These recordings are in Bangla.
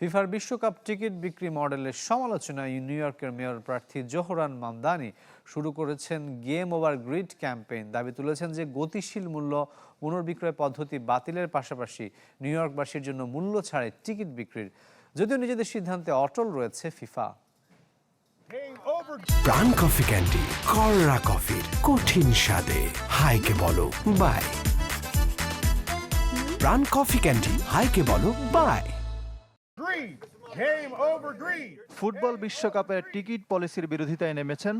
ফিফার বিশ্বকাপ টিকিট বিক্রি মডেলের সমালোচনায় নিউ ইয়র্কের মেয়র প্রার্থী জোহরান মামদানি শুরু করেছেন গেম ওভার গ্রিড ক্যাম্পেইন। দাবি তুলেছেন যে গতিশীল মূল্য, পুনর্বিক্রয় পদ্ধতি বাতিলের পাশাপাশি নিউ ইয়র্কবাসীর জন্য মূল্য ছাড়ে টিকিট বিক্রির। যদিও নিজেদের সিদ্ধান্তে অটল রয়েছে ফিফা। প্রাণ কফি ক্যান্ডি, কররা কফির কঠিন স্বাদে। হাইকে বলো, বাই। প্রাণ কফি ক্যান্ডি, হাইকে বলো, বাই। ফুটবল বিশ্বকাপের টিকিট পলিসির বিরোধিতায় নেমেছেন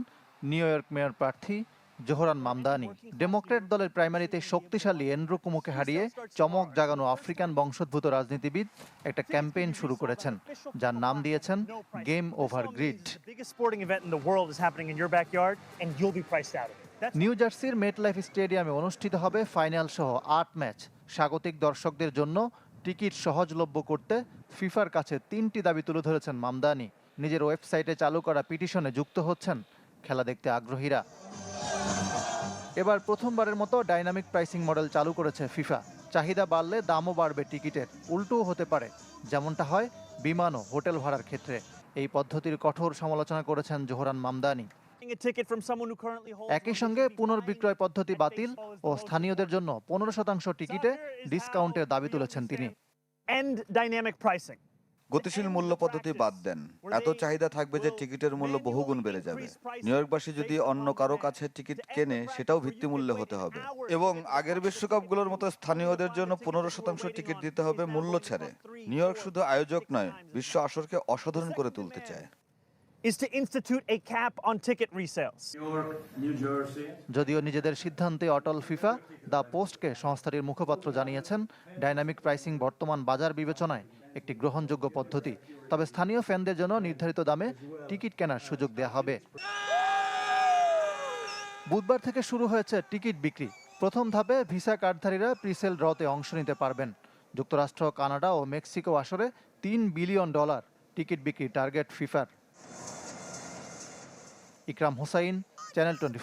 নিউ ইয়র্ক মেয়র প্রার্থী জোহরান মামদানি। ডেমোক্রেট দলের প্রাইমারিতে শক্তিশালী এন্ড্রু কুমোকে হারিয়ে চমক জাগানো আফ্রিকান বংশোদ্ভূত রাজনীতিবিদ একটা ক্যাম্পেইন শুরু করেছেন, যার নাম দিয়েছেন গেম ওভার গ্রিড নিউ জার্সির মেট লাইফ স্টেডিয়ামে অনুষ্ঠিত হবে ফাইনাল সহ আট ম্যাচ। স্বাগতিক দর্শকদের জন্য টিকিট সহজলভ্য করতে ফিফার কাছে তিনটি দাবি তুলে ধরেছেন মামদানি। নিজের ওয়েবসাইটে চালু করা পিটিশনে যুক্ত হচ্ছেন খেলা দেখতে আগ্রহীরা। এবার প্রথমবারের মতো ডাইনামিক প্রাইসিং মডেল চালু করেছে ফিফা। চাহিদা বাড়লে দামও বাড়বে টিকিটের, উল্টোও হতে পারে, যেমনটা হয় বিমান ও হোটেল ভাড়ার ক্ষেত্রে। এই পদ্ধতির কঠোর সমালোচনা করেছেন জোহরান মামদানি। একই সঙ্গে পুনর্বিক্রয় পদ্ধতি বাতিল ও স্থানীয়দের জন্য পনেরো শতাংশ টিকিটে ডিসকাউন্টের দাবি তুলেছেন তিনি। And dynamic pricing. গতিশীল মূল্য পদ্ধতি বাদ দেন। এত চাহিদা থাকবে যে টিকিটের মূল্য বহুগুণ বেড়ে যাবে। নিউ ইয়র্কবাসী যদি অন্য কারও কাছে টিকিট কেনে সেটাও ভিত্তিমূল্যে হতে হবে। এবং আগের বিশ্বকাপগুলোর মতো স্থানীয়দের জন্য পনেরো শতাংশ টিকিট দিতে হবে মূল্য ছাড়ে। নিউ ইয়র্ক শুধু আয়োজক নয় বিশ্ব আসরকে অসাধারণ করে তুলতে চায়। Is to institute a cap on ticket resales. যদিও নিজেদের সিদ্ধান্তে অটল ফিফা দ্য পোস্টকে সংস্থাটির মুখপাত্র জানিয়েছেন ডাইনামিক প্রাইসিং বর্তমান বাজার বিবেচনায় একটি গ্রহণযোগ্য পদ্ধতি। তবে স্থানীয় ফ্যানদের জন্য নির্ধারিত দামে টিকিট কেনার সুযোগ দেওয়া হবে। বুধবার থেকে শুরু হয়েছে টিকিট বিক্রি। প্রথম ধাপে ভিসা কার্ডধারীরা প্রিসেল ড্রতে অংশ নিতে পারবেন। যুক্তরাষ্ট্র কানাডা ও মেক্সিকো আসরে তিন বিলিয়ন ডলার টিকিট বিক্রি টার্গেট ফিফার। Ikram Hussain channel twenty